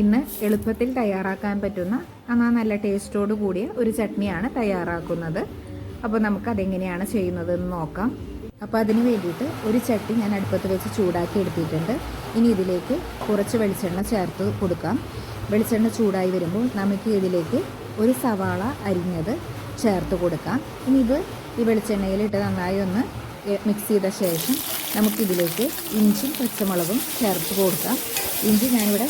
ഇന്ന് എളുപ്പത്തിൽ തയ്യാറാക്കാൻ പറ്റുന്ന എന്നാൽ നല്ല ടേസ്റ്റോട് കൂടിയ ഒരു ചട്നിയാണ് തയ്യാറാക്കുന്നത്. അപ്പോൾ നമുക്ക് അതെങ്ങനെയാണ് ചെയ്യുന്നതെന്ന് നോക്കാം. അപ്പോൾ അതിന് വേണ്ടിയിട്ട് ഒരു ചട്ടി ഞാൻ അടുപ്പത്ത് വെച്ച് ചൂടാക്കി എടുത്തിട്ടുണ്ട്. ഇനി ഇതിലേക്ക് കുറച്ച് വെളിച്ചെണ്ണ ചേർത്ത് കൊടുക്കാം. വെളിച്ചെണ്ണ ചൂടായി വരുമ്പോൾ നമുക്ക് ഇതിലേക്ക് ഒരു സവാള അരിഞ്ഞത് ചേർത്ത് കൊടുക്കാം. ഇനി ഇത് ഈ വെളിച്ചെണ്ണയിലിട്ട് നന്നായി ഒന്ന് മിക്സ് ചെയ്ത ശേഷം നമുക്കിതിലേക്ക് ഇഞ്ചിയും പച്ചമുളകും ചേർത്ത് കൊടുക്കാം. ഇഞ്ചി ഞാനിവിടെ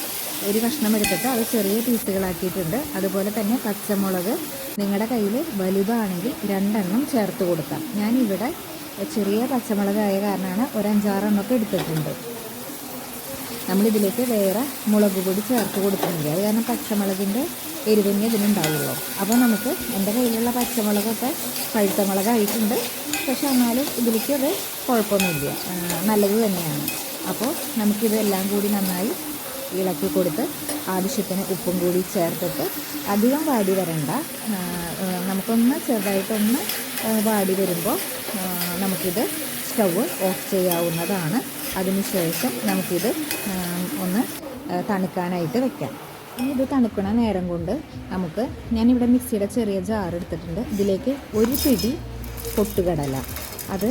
ഒരു കഷ്ണം എടുത്തിട്ട് അത് ചെറിയ പീസുകളാക്കിയിട്ടുണ്ട്. അതുപോലെ തന്നെ പച്ചമുളക് നിങ്ങളുടെ കയ്യിൽ വലുതാണെങ്കിൽ രണ്ടെണ്ണം ചേർത്ത് കൊടുക്കാം. ഞാനിവിടെ ചെറിയ പച്ചമുളകായ കാരണമാണ് ഒരു എടുത്തിട്ടുണ്ട്. നമ്മളിതിലേക്ക് വേറെ മുളക് പൊടി ചേർത്ത് കൊടുക്കുന്നില്ല അത് കാരണം പച്ചമുളകിന്റെ എരിവിനെ ഇതിനുണ്ടാവുള്ളൂ. അപ്പോൾ നമുക്ക് എന്റെ കയ്യിലുള്ള പച്ചമുളകൊക്കെ പഴുത്ത മുളകായിട്ടുണ്ട് പക്ഷെ എന്നാലും ഇതിലേക്ക് അത് കുഴപ്പമൊന്നുമില്ല നല്ലത് തന്നെയാണ്. അപ്പോൾ നമുക്കിതെല്ലാം കൂടി നന്നായി ഇളക്കി കൊടുത്ത് ആവശ്യത്തിന് ഉപ്പും കൂടി ചേർത്തിട്ട് അധികം വാടി വരണ്ട. നമുക്കൊന്ന് ചെറുതായിട്ടൊന്ന് വാടി വരുമ്പോൾ നമുക്കിത് സ്റ്റവ് ഓഫ് ചെയ്യാവുന്നതാണ്. അതിനുശേഷം നമുക്കിത് ഒന്ന് തണുക്കാനായിട്ട് വെക്കാം. ഇനി ഇത് തണുക്കണ നേരം കൊണ്ട് നമുക്ക് ഞാനിവിടെ മിക്സിയുടെ ചെറിയ ജാർ എടുത്തിട്ടുണ്ട്. ഇതിലേക്ക് ഒരു പിടി പൊട്ടുകടല. അത്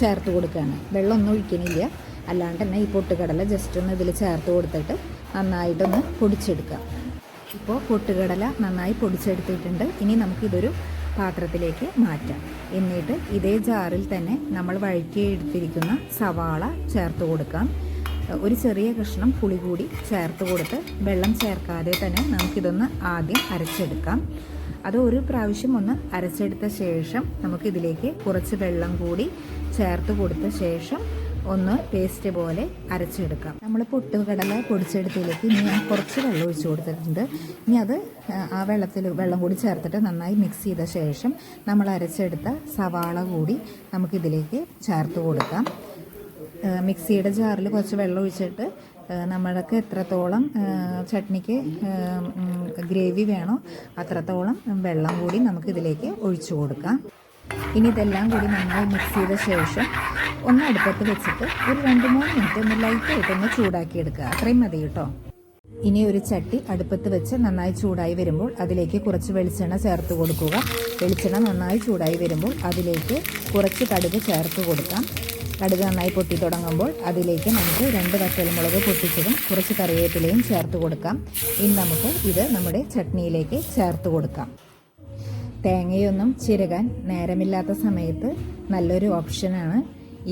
ചേർത്ത് കൊടുക്കുകയാണ്. വെള്ളമൊന്നും ഒഴിക്കണില്ല. അല്ലാണ്ട് തന്നെ ഈ പൊട്ടുകടല ജസ്റ്റ് ഒന്ന് ഇതിൽ ചേർത്ത് കൊടുത്തിട്ട് നന്നായിട്ടൊന്ന് പൊടിച്ചെടുക്കാം. ഇപ്പോൾ പൊട്ടുകടല നന്നായി പൊടിച്ചെടുത്തിട്ടുണ്ട്. ഇനി നമുക്കിതൊരു പാത്രത്തിലേക്ക് മാറ്റാം. എന്നിട്ട് ഇതേ ജാറിൽ തന്നെ നമ്മൾ വഴുക്കിയെടുത്തിരിക്കുന്ന സവാള ചേർത്ത് കൊടുക്കാം. ഒരു ചെറിയ കഷ്ണം പുളി കൂടി ചേർത്ത് കൊടുത്ത് വെള്ളം ചേർക്കാതെ തന്നെ നമുക്കിതൊന്ന് ആദ്യം അരച്ചെടുക്കാം. അത് ഒരു പ്രാവശ്യം ഒന്ന് അരച്ചെടുത്ത ശേഷം നമുക്കിതിലേക്ക് കുറച്ച് വെള്ളം കൂടി ചേർത്ത് കൊടുത്ത ശേഷം ഒന്ന് പേസ്റ്റ് പോലെ അരച്ചെടുക്കാം. നമ്മൾ പൊട്ടുകടല പൊടിച്ചെടുത്തതിലേക്ക് ഇനി ഞാൻ കുറച്ച് വെള്ളം ഒഴിച്ചു കൊടുത്തിട്ടുണ്ട്. ഇനി അത് ആ, വെള്ളത്തിൽ വെള്ളം കൂടി ചേർത്തിട്ട് നന്നായി മിക്സ് ചെയ്ത ശേഷം നമ്മൾ അരച്ചെടുത്ത സവാള കൂടി നമുക്കിതിലേക്ക് ചേർത്ത് കൊടുക്കാം. മിക്സിയുടെ ജാറിൽ കുറച്ച് വെള്ളം ഒഴിച്ചിട്ട് നമ്മൾക്ക് എത്രത്തോളം ചട്നിക്ക് ഗ്രേവി വേണോ അത്രത്തോളം വെള്ളം കൂടി നമുക്കിതിലേക്ക് ഒഴിച്ചു കൊടുക്കാം. ഇനി ഇതെല്ലാം കൂടി നന്നായി മിക്സ് ചെയ്ത ശേഷം ഒന്ന് അടുപ്പത്ത് വെച്ചിട്ട് ഒരു രണ്ട് മൂന്ന് മിനിറ്റ് ഒന്ന് ഒന്ന് ചൂടാക്കിയെടുക്കുക. അത്രയും മതി കേട്ടോ. ഇനി ഒരു ചട്ടി അടുപ്പത്ത് വെച്ച് നന്നായി ചൂടായി വരുമ്പോൾ അതിലേക്ക് കുറച്ച് വെളിച്ചെണ്ണ ചേർത്ത് കൊടുക്കുക. വെളിച്ചെണ്ണ നന്നായി ചൂടായി വരുമ്പോൾ അതിലേക്ക് കുറച്ച് കടുക് ചേർത്ത് കൊടുക്കാം. കടുക് നന്നായി പൊട്ടി തുടങ്ങുമ്പോൾ അതിലേക്ക് നമുക്ക് രണ്ട് വറ്റൽമുളക് പൊട്ടിച്ചതും കുറച്ച് കറിവേപ്പിലയും ചേർത്ത് കൊടുക്കാം. ഇനി നമുക്ക് ഇത് നമ്മുടെ ചട്നിയിലേക്ക് ചേർത്ത് കൊടുക്കാം. തേങ്ങയൊന്നും ചിരകാൻ നേരമില്ലാത്ത സമയത്ത് നല്ലൊരു ഓപ്ഷനാണ്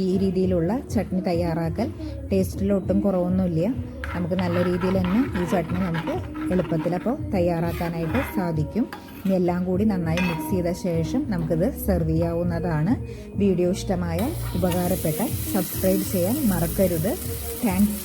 ഈ രീതിയിലുള്ള ചട്നി തയ്യാറാക്കൽ. ടേസ്റ്റിൽ ഒട്ടും കുറവൊന്നുമില്ല. നമുക്ക് നല്ല രീതിയിൽ തന്നെ ഈ ചട്നി നമുക്ക് എളുപ്പത്തിൽ അപ്പോൾ തയ്യാറാക്കാനായിട്ട് സാധിക്കും. ഇനി എല്ലാം കൂടി നന്നായി മിക്സ് ചെയ്ത ശേഷം നമുക്കിത് സെർവ് ചെയ്യാവുന്നതാണ്. വീഡിയോ ഇഷ്ടമായ ഉപകാരപ്പെട്ട സബ്സ്ക്രൈബ് ചെയ്യാൻ മറക്കരുത്. താങ്ക്